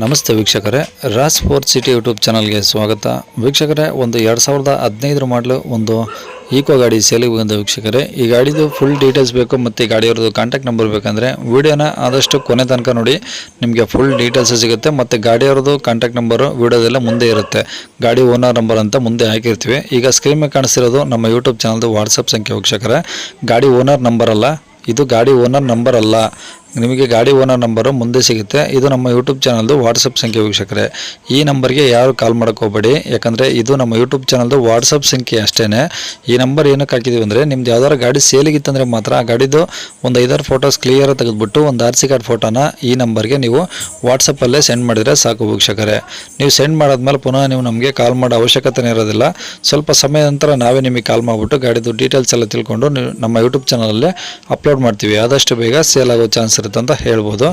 ನಮಸ್ತೆ ವೀಕ್ಷಕರೇ Raas four city YouTube ಚಾನಲ್ಗೆ ಸ್ವಾಗತ. ವೀಕ್ಷಕರೇ, ಒಂದು ಎರಡು ಸಾವಿರದ ಹದಿನೈದರ ಮಾಡಲು ಒಂದು ಈಕೋ ಗಾಡಿ ಸೇಲಿಗೆ ಬಂದ ವೀಕ್ಷಕರೇ. ಈ ಗಾಡಿದು ಫುಲ್ ಡೀಟೇಲ್ಸ್ ಬೇಕು ಮತ್ತು ಈ ಗಾಡಿಯವ್ರದ್ದು ಕಾಂಟ್ಯಾಕ್ಟ್ ನಂಬರ್ ಬೇಕಂದರೆ ವೀಡಿಯೋನ ಆದಷ್ಟು ಕೊನೆ ತನಕ ನೋಡಿ, ನಿಮಗೆ ಫುಲ್ ಡೀಟೇಲ್ಸ್ ಸಿಗುತ್ತೆ ಮತ್ತು ಗಾಡಿಯವ್ರದ್ದು ಕಾಂಟ್ಯಾಕ್ಟ್ ನಂಬರು ವೀಡಿಯೋದೆಲ್ಲ ಮುಂದೆ ಇರುತ್ತೆ. ಗಾಡಿ ಓನರ್ ನಂಬರ್ ಅಂತ ಮುಂದೆ ಹಾಕಿರ್ತೀವಿ. ಈಗ ಸ್ಕ್ರೀನ್ ಮೇಲೆ ಕಾಣಿಸ್ತಿರೋದು ನಮ್ಮ ಯೂಟ್ಯೂಬ್ ಚಾನಲ್ದು ವಾಟ್ಸಪ್ ಸಂಖ್ಯೆ ವೀಕ್ಷಕರೇ. ಗಾಡಿ ಓನರ್ ನಂಬರ್ ಅಲ್ಲ ಇದು ಗಾಡಿ ಓನರ್ ನಂಬರ್ ಅಲ್ಲ. ನಿಮಗೆ ಗಾಡಿ ಓನರ್ ನಂಬರು ಮುಂದೆ ಸಿಗುತ್ತೆ. ಇದು ನಮ್ಮ ಯೂಟ್ಯೂಬ್ ಚಾನಲ್ದು ವಾಟ್ಸಪ್ ಸಂಖ್ಯೆ ವೀಕ್ಷಕರೇ. ಈ ನಂಬರ್ಗೆ ಯಾರು ಕಾಲ್ ಮಾಡೋಕೆ ಹೋಗಬೇಡಿ. ಯಾಕಂದರೆ ಇದು ನಮ್ಮ ಯೂಟ್ಯೂಬ್ ಚಾನಲ್ದು ವಾಟ್ಸಪ್ ಸಂಖ್ಯೆ ಅಷ್ಟೇ ಈ ನಂಬರ್ ಏನಕ್ಕೆ ಹಾಕಿದ್ದೀವಿ ಅಂದರೆ, ನಿಮ್ದು ಯಾವ್ದಾರು ಗಾಡಿ ಸೇಲಿಗಿತ್ತಂದರೆ ಮಾತ್ರ ಆ ಗಾಡಿದು ಒಂದು ಐದಾರು ಫೋಟೋಸ್ ಕ್ಲಿಯರ್ ತೆಗೆದುಬಿಟ್ಟು ಒಂದು ಆರ್ ಸಿ ಕಾರ್ಡ್ ಫೋಟೋನ ಈ ನಂಬರ್ಗೆ ನೀವು ವಾಟ್ಸಪ್ಪಲ್ಲೇ ಸೆಂಡ್ ಮಾಡಿದರೆ ಸಾಕು ವೀಕ್ಷಕರೇ. ನೀವು ಸೆಂಡ್ ಮಾಡಾದ್ಮೇಲೆ ಪುನಃ ನೀವು ನಮಗೆ ಕಾಲ್ ಮಾಡೋ ಅವಶ್ಯಕತೆನೇ ಇರೋದಿಲ್ಲ. ಸ್ವಲ್ಪ ಸಮಯ ನಂತರ ನಾವೇ ನಿಮಗೆ ಕಾಲ್ ಮಾಡಿಬಿಟ್ಟು ಗಾಡಿದು ಡೀಟೇಲ್ಸ್ ಎಲ್ಲ ತಿಳ್ಕೊಂಡು ನಮ್ಮ ಯೂಟ್ಯೂಬ್ ಚಾನಲಲ್ಲೇ ಅಪ್ಲೋಡ್ ಮಾಡ್ತೀವಿ. ಆದಷ್ಟು ಬೇಗ ಸೇಲ್ ಆಗೋ ಚಾನ್ಸ್ ಇರುತ್ತೆ ಅಂತ ಹೇಳ್ಬೋದು.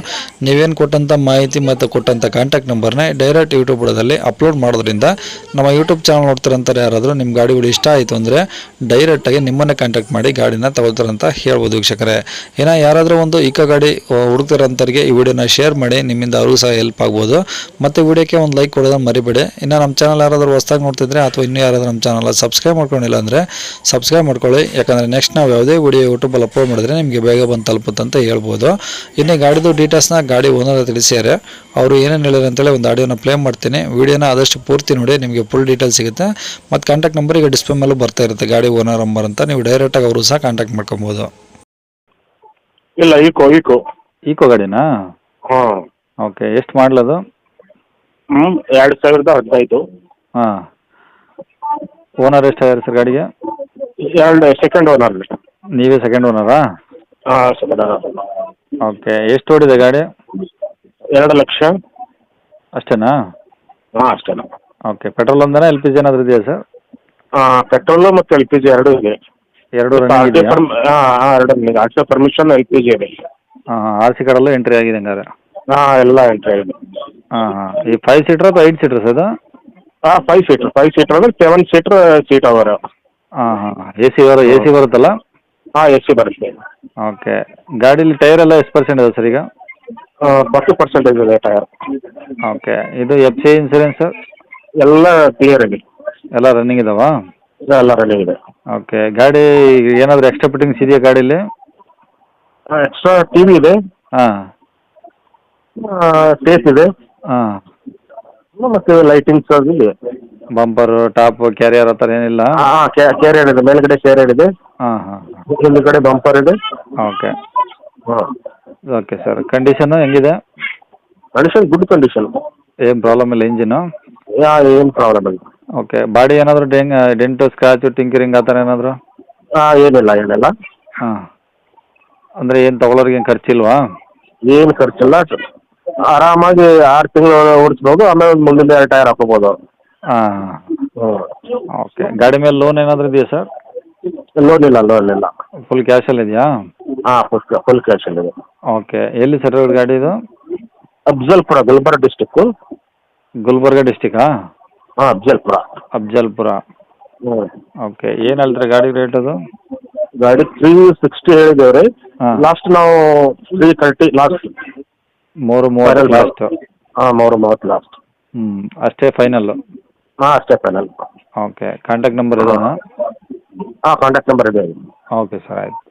ನೀವೇನು ಕೊಟ್ಟಂಥ ಮಾಹಿತಿ ಮತ್ತು ಕೊಟ್ಟಂಥ ಕಾಂಟ್ಯಾಕ್ಟ್ ನಂಬರ್ನ ಡೈರೆಕ್ಟ್ ಯೂಟ್ಯೂಬ್ ಬುಡದಲ್ಲಿ ಅಪ್ಲೋಡ್ ಮಾಡೋದ್ರಿಂದ ನಮ್ಮ ಯೂಟ್ಯೂಬ್ ಚಾನಲ್ ನೋಡ್ತಾರಂತಾರೆ ಯಾರಾದರೂ ನಿಮ್ಮ ಗಾಡಿಗಳು ಇಷ್ಟ ಆಯಿತು ಅಂದರೆ ಡೈರೆಕ್ಟಾಗಿ ನಿಮ್ಮನ್ನೇ ಕಾಂಟ್ಯಾಕ್ಟ್ ಮಾಡಿ ಗಾಡಿನ ತಗೊಳ್ತಾರಂತ ಹೇಳ್ಬೋದು ವೀಕ್ಷಕರೇ. ಏನೋ ಯಾರಾದರೂ ಒಂದು ಈಕ ಗಾಡಿ ಹುಡುಕ್ತಿರೋಂಥವ್ರಿಗೆ ಈ ವಿಡಿಯೋನ ಶೇರ್ ಮಾಡಿ ನಿಮ್ಮಿಂದ ಅವ್ರಿಗೂ ಸಹ ಹೆಲ್ಪ್ ಆಗ್ಬೋದು. ಮತ್ತು ವಿಡಿಯೋಕ್ಕೆ ಒಂದು ಲೈಕ್ ಕೊಡೋದನ್ನು ಮರಿಬೇಡಿ. ಇನ್ನು ನಮ್ಮ ಚಾನಲ್ ಯಾರಾದರೂ ಹೊಸ್ದಾಗಿ ನೋಡ್ತಿದ್ರೆ ಅಥವಾ ಇನ್ನೂ ಯಾರಾದರೂ ನಮ್ಮ ಚಾನಲ್ ಸಬ್ಸ್ಕ್ರೈಬ್ ಮಾಡ್ಕೊಂಡಿಲ್ಲ ಅಂದರೆ ಸಬ್ಸ್ಕ್ರೈಬ್ ಮಾಡ್ಕೊಳ್ಳಿ. ಯಾಕಂದರೆ ನೆಕ್ಸ್ಟ್ ನಾವು ಯಾವುದೇ ವಿಡಿಯೋ ಯೂಟ್ಯೂಬಲ್ಲಿ ಅಪ್ಲೋಡ್ ಮಾಡಿದ್ರೆ ನಿಮಗೆ ಬೇಗ ಬಂದು ತಲುಪುತ್ತಂತ ಅಂತ ಹೇಳ್ಬೋದು. ಇನ್ನು ಗಾಡಿದು ಡೀಟೇಲ್ಸ್ನ ಗಾಡಿ ಓನರ್ ತಿಳಿಸ್ಯಾರೆ ಅವರು ಏನೇನು ಹೇಳಿದ್ರು ಅಂತೇಳಿ ಒಂದು ಆಡಿಯೋನ ಪ್ಲೇ ಮಾಡ್ತೀನಿ. ವಿಡಿಯೋನ ಆದಷ್ಟು ಪೂರ್ತಿ ನೋಡಿ ನಿಮಗೆ ಫುಲ್ ಡೀಟೇಲ್ಸ್ ಸಿಗುತ್ತೆ. ಮತ್ತು ಕಾಂಟ್ಯಾಕ್ಟ್ ನಂಬರ್ ಈಗ ಡಿಸ್ಪ್ಲೇ ಮೇಲೂ ಬರ್ತಾ ಇರುತ್ತೆ ಗಾಡಿ ಓನರ್ ನಂಬರ್ ಅಂತ. ನೀವು ಡೈರೆಕ್ಟಾಗಿ ಅವರು ಸಹ ಕಾಂಟ್ಯಾಕ್ಟ್ ಮಾಡ್ಕೊಬೋದು. ಇಲ್ಲ ಈಕೋ ಈಕೋ ಈಕೋ ಗಾಡಿನಾ? ಹಾಂ. ಓಕೆ ಎಷ್ಟು ಮಾಡಲದು ಹ್ಞೂ ಎರಡು ಸಾವಿರದ ಹದಿನೈದು. ಹಾಂ. ಓನರ್ ಎಷ್ಟಾಗಿದೆ ಸರ್ ಗಾಡಿಗೆ? ಎರಡು ಸೆಕೆಂಡ್ ಓನರ್ ನೀವೇ ಸೆಕೆಂಡ್ ಓನರಾ ಹಾಂ ಸೆಕೆಂಡ್ ಓನರ್ ಓಕೆ ಎಷ್ಟು ಓಡಿದೆ ಗಾಡಿ? ಎರಡು ಲಕ್ಷ. ಅಷ್ಟೇನಾ? ಹಾಂ ಅಷ್ಟೇನಾ. ಓಕೆ ಪೆಟ್ರೋಲ್ ಒಂದೇನಾ ಎಲ್ ಪಿ ಜಿ ಏನಾದರೂ ಇದೆಯಾ ಸರ್? ಪೆಟ್ರೋಲು ಮತ್ತು ಎಲ್ ಪಿ ಜಿ ಎರಡೂ ಇದೆ. ಎರಡು ಆರ್ ಪರ್ಮ್ ಹಾಂ ಎರಡು R C permission L P G ಇದೆ ಹಾಂ ಆರ್ ಸಿ ಕಾರ್ಡಲ್ಲೂ ಎಂಟ್ರಿ ಆಗಿದೆ ಹಂಗಾರೆ? ಹಾಂ ಎಲ್ಲ ಎಂಟ್ರಿ ಆಗಿದೆ. ಹಾಂ ಹಾಂ ಈ ಫೈವ್ ಸೀಟ್ರ್ ಅಥವಾ ಏಯ್ಟ್ ಸೀಟ್ರ್ ಸರ್ ಹಾಂ ಫೈವ್ ಸೀಟ್ರ್ ಫೈವ್ ಸೀಟ್ರ್ ಅಂದ್ರೆ ಸೆವೆನ್ ಸೀಟ್ರ್ ಸೀಟ್ ಅವರ್. ಹಾಂ ಹಾಂ ಎ ಸಿ ಬರೋ ಎ ಸಿ ಬರುತ್ತಲ್ಲ? ಹಾಂ ಎ ಸಿ ಬರುತ್ತೆ. ಓಕೆ. ಗಾಡಿಲಿ ಟೈರ್ ಎಲ್ಲ ಎಷ್ಟು ಪರ್ಸೆಂಟ್ ಇದೆ ಸರ್ ಈಗ? ಫಾರ್ಟಿ ಪರ್ಸೆಂಟೇಜ್ ಇದೆ ಟೈರ್ ಓಕೆ. ಇದು ಎಫ್ ಸಿ ಇನ್ಸೂರೆನ್ಸ್ ಎಲ್ಲ ಕ್ಲಿಯರ್ ಇದೆ. ಎಲ್ಲ ರನ್ನಿಂಗ್ ಇದಾವಾ? ಎಲ್ಲ ರನ್ನಿಂಗ್ ಇದೆ. ಓಕೆ. ಗಾಡಿ ಏನಾದರೂ ಎಕ್ಸ್ಟ್ರಾ ಫಿಟ್ಟಿಂಗ್ಸ್ ಇದೆಯಾ ಗಾಡೀಲಿ? ಎಕ್ಸ್ಟ್ರಾ ಟಿ ವಿ ಇದೆ. ಹಾಂ. ಟೇಪ್ ಇದೆ. ಹಾಂ. ಮತ್ತೆ ಲೈಟಿಂಗ್ಸ್ ಅದು ಇದೆ. ಬಂಪರು ಟಾಪ್ ಕ್ಯಾರಿಯರ್ ಆ ಥರ ಏನಿಲ್ಲ? ಹಾಂ ಕ್ಯಾರಿಯರ್ ಇದೆ. ಮೇಲ್ಗಡೆ ಕ್ಯಾರಿಯರ್ ಇದೆ. ಹಾಂ ಹಾಂ. ಹಿಂದ್ಗಡೆ ಬಂಪರ್ ಇದೆ. ಓಕೆ ಹಾಂ. ಓಕೆ ಸರ್ ಕಂಡೀಷನ್ ಹೆಂಗಿದೆ? ಕಂಡೀಷನ್ ಗುಡ್ ಕಂಡೀಷನ್ ಏನು ಪ್ರಾಬ್ಲಮ್ ಇಲ್ಲ ಇಂಜಿನು ಯಾ ಏನು ಪ್ರಾಬ್ಲಮ್ ಇಲ್ಲ. ಓಕೆ ಬಾಡಿ ಏನಾದರೂ ಡೆಂಗ್ ಡೆಂಟು ಸ್ಕ್ರಾಚು ಟಿಂಕರಿಂಗ್ ಆ ಥರ ಏನಾದರೂ? ಹಾಂ ಏನಿಲ್ಲ ಏನಿಲ್ಲ. ಹಾಂ. ಅಂದರೆ ಏನು ತಗೊಳ್ಳೋರಿಗೆ ಏನು ಖರ್ಚಿಲ್ವಾ? ಏನು ಖರ್ಚಿಲ್ಲ. ಆರಾಮಾಗಿ ಆರು ತಿಂಗಳು ಓಡಿಸ್ಬೋದು ಆಮೇಲೆ ಮುಂದಿನ ಎರಡು ಟೈರ್ ಹಾಕೋಬೋದು. ಹಾಂ. ಹ್ಞೂ ಓಕೆ ಗಾಡಿ ಮೇಲೆ ಲೋನ್ ಏನಾದರೂ ಇದೆಯಾ ಸರ್ ಲೋನ್ ಇಲ್ಲ ಲೋನ್ ಇಲ್ಲ. ಫುಲ್ ಕ್ಯಾಶಲ್ಲಿ ಇದೆಯಾ? ಹಾಂ ಫುಲ್ ಫುಲ್ ಕ್ಯಾಶ್ ಇದೆ. ಓಕೆ ಎಲ್ಲಿ ಸರ್ ಇರೋದು ಗಾಡಿ ಇದು? ಅಫ್ಜಲ್ಪುರ ಗುಲ್ಬರ್ಗ ಡಿಸ್ಟಿಕ್ಕು ಗುಲ್ಬರ್ಗ ಡಿಸ್ಟಿಕಾ ಹಾಂ ಅಫ್ಜಲ್ಪುರ. ಅಫ್ಜಲ್ಪುರ. ಹ್ಞೂ ಓಕೆ ಏನು ಹೇಳ್ತಾರೆ ಗಾಡಿ ರೇಟ್ ಅದು? ಗಾಡಿ ತ್ರೀ ಸಿಕ್ಸ್ಟಿ ಹೇಳಿದ್ದೇವೆ ರೀ. ಹಾಂ. ಲಾಸ್ಟ್ ನಾವು ತ್ರೀ ತರ್ಟಿ ಲಾಸ್ಟ್ ಮೂರು ಮೂವತ್ತು ಲಾಸ್ಟ್ ಹಾಂ ಮೂರು ಮೂವತ್ತು ಲಾಸ್ಟ್ ಹ್ಞೂ ಅಷ್ಟೇ ಫೈನಲ್ ಹಾಂ ಅಷ್ಟೇ ಫೈನಲ್ ಓಕೆ ಕಾಂಟ್ಯಾಕ್ಟ್ ನಂಬರ್ ಇದೇನಾ ಹಾಂ ಕಾಂಟ್ಯಾಕ್ಟ್ ನಂಬರ್ ಇದೆ. ಓಕೆ ಸರ್ ಆಯ್ತು.